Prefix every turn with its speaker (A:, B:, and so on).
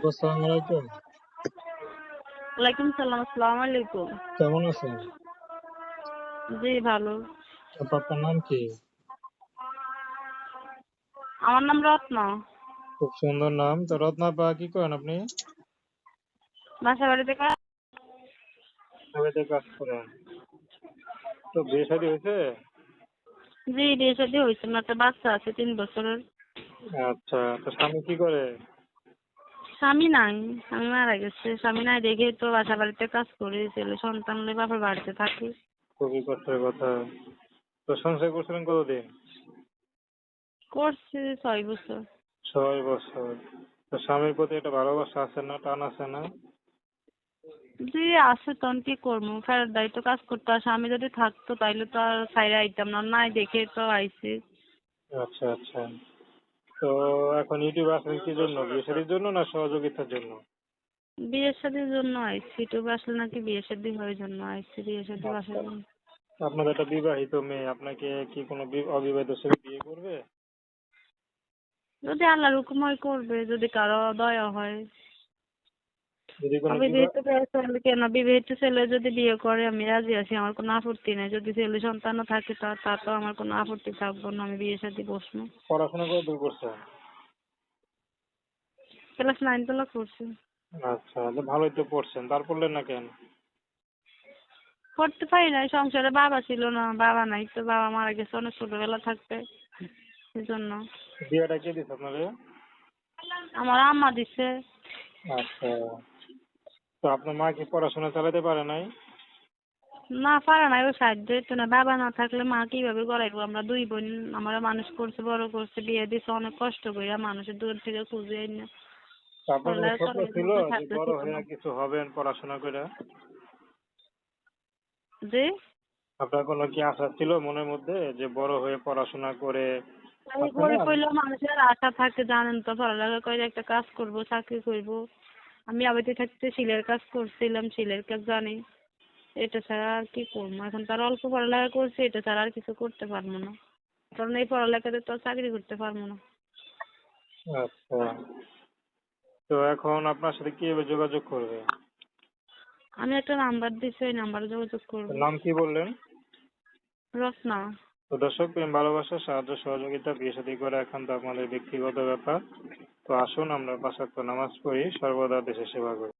A: আসসালামু আলাইকুম
B: ওয়ালাইকুম সালাম আসসালামু আলাইকুম
A: কেমন আছেন?
B: জি ভালো।
A: আপনার নাম কি?
B: আমার নাম রত্না।
A: খুব সুন্দর নাম। তো রত্না আপা কি করেন আপনি?
B: বাসা বাড়িতে কাজ
A: বাড়িতে কাজ করেন। তো বিয়ে শাদী হয়েছে?
B: জি বিয়ে শাদী হয়েছে। আমার একটা বাচ্চা আছে তিন বছরের।
A: আচ্ছা তো স্বামী কি করে?
B: স্বামী নাই। স্বামী মারা গেছে। স্বামী নাই দেখে তো বাসা বাড়িতে কাজ করি ছেলে সন্তান নিয়ে বাপের বাড়িতে থাকি।
A: খুবই কষ্টের কথা। তো সংসার করছিলেন কতদিন?
B: করছি ছয় বছর।
A: ছয় বছর। তো স্বামীর প্রতি একটা ভালোবাসা আছে না টান আছে না?
B: জি আছে তখন কি করব? ফেরত দায়িত্ব কাজ করতে আর স্বামী যদি থাকতো তাইলে তো আর সাইডে আইতাম না। নাই দেখে তো আইছি।
A: আচ্ছা আচ্ছা। তো এখন ইউটিউব আসলেন কি জন্য? বিয়ে শাদীর জন্য না সহযোগিতার জন্য?
B: বিয়ের শাদীর জন্য আইছি ইউটিউবে আসলে নাকি বিয়ে শাদী হয় জন্য আইছি বিয়ে শাদী আসলে আপনার
A: আপনাদের একটা বিবাহিত মেয়ে আপনাকে কি কোনো অবিবাহিত ছেলে বিয়ে করবে?
B: যদি আল্লাহর হুকুম হয় করবে যদি কারও দয়া হয়।
A: বিবাহ-
B: ছেলে কেন? বিবাহিত ছেলে যদি বিয়ে করে আমি রাজি আছি আমার কোনো আপত্তি নেই। যদি ছেলে সন্তানও থাকে তা তা তো আমার কোনো আপত্তি থাকব না আমি বিয়ে শাদী বসবো।
A: পড়াশোনা করে দূর করছেন
B: ক্লাস নাইন তলা করছি
A: আচ্ছা ভালোই তো পড়ছেন। তার পড়লেন না কেন?
B: পড়তে পারি নাই সংসারে বাবা ছিল না বাবা নাই তো বাবা মারা গেছে অনেক ছোটবেলা থাকতে এই জন্য
A: বিয়েটা কে দিছে আপনারে
B: আমার আম্মা দিছে।
A: আচ্ছা। তো আপনার মা কি পড়াশোনা চালাতে পারে নাই?
B: না পারে নাই ও সাহায্য হইতো না বাবা না থাকলে মা কীভাবে গড়াইবো আমরা দুই বোন আমরা মানুষ করছে বড় করছে বিয়ে দিছে অনেক কষ্ট কইরা মানুষের দূর থেকে খুঁজে
A: তো আপনার স্বপ্ন ছিল যে বড় হয়ে কিছু হবেন পড়াশোনা করে
B: যে
A: আপনার কোনো কি আশা ছিল মনের মধ্যে যে বড় হয়ে পড়াশোনা করে
B: আমি গরিব মানুষের আশা থাকে জানেন তো পড়ালেখা করে একটা কাজ করব চাকরি করব। আমি আবেদে থাকতে শিলের কাজ করছিলাম শিলের কাজ জানি। এটা ছাড়া আর কি করব? এখন তার অল্প পড়ালেখা করছি এটা ছাড়া আর কিছু করতে পারব না। কারণ এই পড়ালেখাতে তো আর চাকরি করতে পারব না।
A: আচ্ছা। তো এখন আপনার সাথে কীভাবে যোগাযোগ করবে?
B: আমি একটা নাম্বার দিছি ওই নাম্বারে যোগাযোগ করব।
A: নাম কি বললেন?
B: রচনা
A: তো দর্শক প্রেম ভালোবাসা সাহায্য সহযোগিতা বিয়ে শাদী করে এখন তো আপনাদের ব্যক্তিগত ব্যাপার। তো আসুন আমরা পাঁচ নামাজ পড়ি সর্বদা দেশের সেবা করি।